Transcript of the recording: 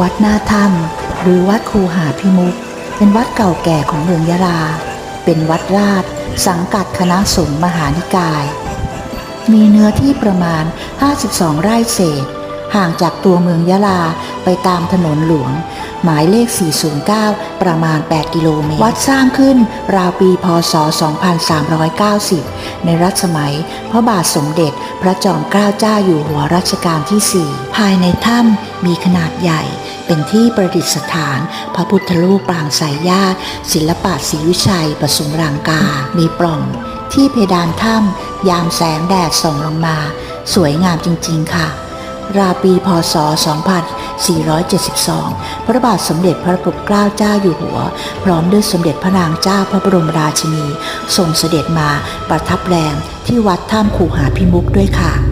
วัดหน้าถ้ำหรือวัดคูหาพิมุกเป็นวัดเก่าแก่ของเมืองยะลา เป็นวัดราช สังกัดคณะสงฆ์มหานิกาย มีเนื้อที่ประมาณ 52 ไร่เศษ ห่างจากตัวเมืองยะลาไปตามถนนหลวง หมายเลข 409 ประมาณ 8 กิโลเมตร วัดสร้างขึ้นราวปีพศ 2390 ในรัชสมัย พระบาทสมเด็จพระจอมเกล้าเจ้าอยู่หัวรัชกาลที่ 4 ภายในถ้ำมีขนาดใหญ่ เป็นที่ประดิษฐาน พระพุทธรูปปางสายญาติ ศิลปะศรีวิชัยประสุมรังกา มีปล่อง ที่เพดานถ้ำยามแสงแดดส่องลงมา สวยงามจริง ๆ ค่ะ ราวปีพศ 2472 พระบาทสมเด็จพระปกเกล้าเจ้าอยู่หัว พร้อมด้วยสมเด็จพระนางเจ้าพระบรมราชินีทรงเสด็จมาประทับแรมที่วัดถ้ำคูหาพิมุกด้วยค่ะ